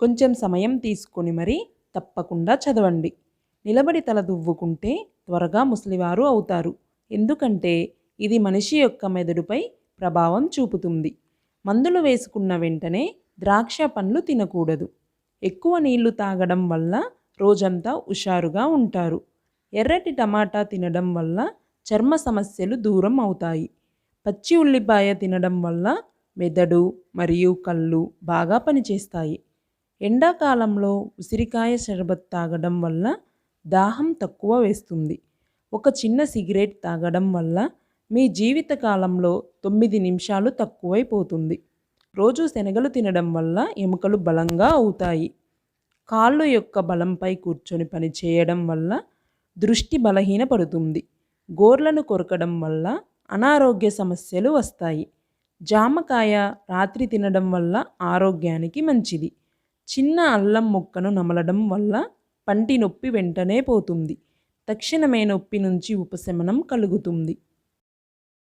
కొంచెం సమయం తీసుకొని మరి తప్పకుండా చదవండి. నిలబడి తల దువ్వుకుంటే త్వరగా ముసలివారు అవుతారు. ఎందుకంటే ఇది మనిషి యొక్క మెదడుపై ప్రభావం చూపుతుంది. మందులు వేసుకున్న వెంటనే ద్రాక్ష పండ్లు తినకూడదు. ఎక్కువ నీళ్ళు తాగడం వల్ల రోజంతా హుషారుగా ఉంటారు. ఎర్రటి టమాటా తినడం వల్ల చర్మ సమస్యలు దూరం అవుతాయి. పచ్చి ఉల్లిపాయ తినడం వల్ల మెదడు మరియు కళ్ళు బాగా పనిచేస్తాయి. ఎండాకాలంలో ఉసిరికాయ షర్బత్ తాగడం వల్ల దాహం తక్కువ వేస్తుంది. ఒక చిన్న సిగరెట్ తాగడం వల్ల మీ జీవితకాలంలో తొమ్మిది నిమిషాలు తక్కువైపోతుంది. రోజు శనగలు తినడం వల్ల ఎముకలు బలంగా అవుతాయి. కాళ్ళు యొక్క బలంపై కూర్చొని పని చేయడం వల్ల దృష్టి బలహీనపడుతుంది. గోర్లను కొరకడం వల్ల అనారోగ్య సమస్యలు వస్తాయి. జామకాయ రాత్రి తినడం వల్ల ఆరోగ్యానికి మంచిది. చిన్న అల్లం ముక్కను నమలడం వల్ల పంటి నొప్పి వెంటనే పోతుంది. తక్షణమే నొప్పి నుంచి ఉపశమనం కలుగుతుంది.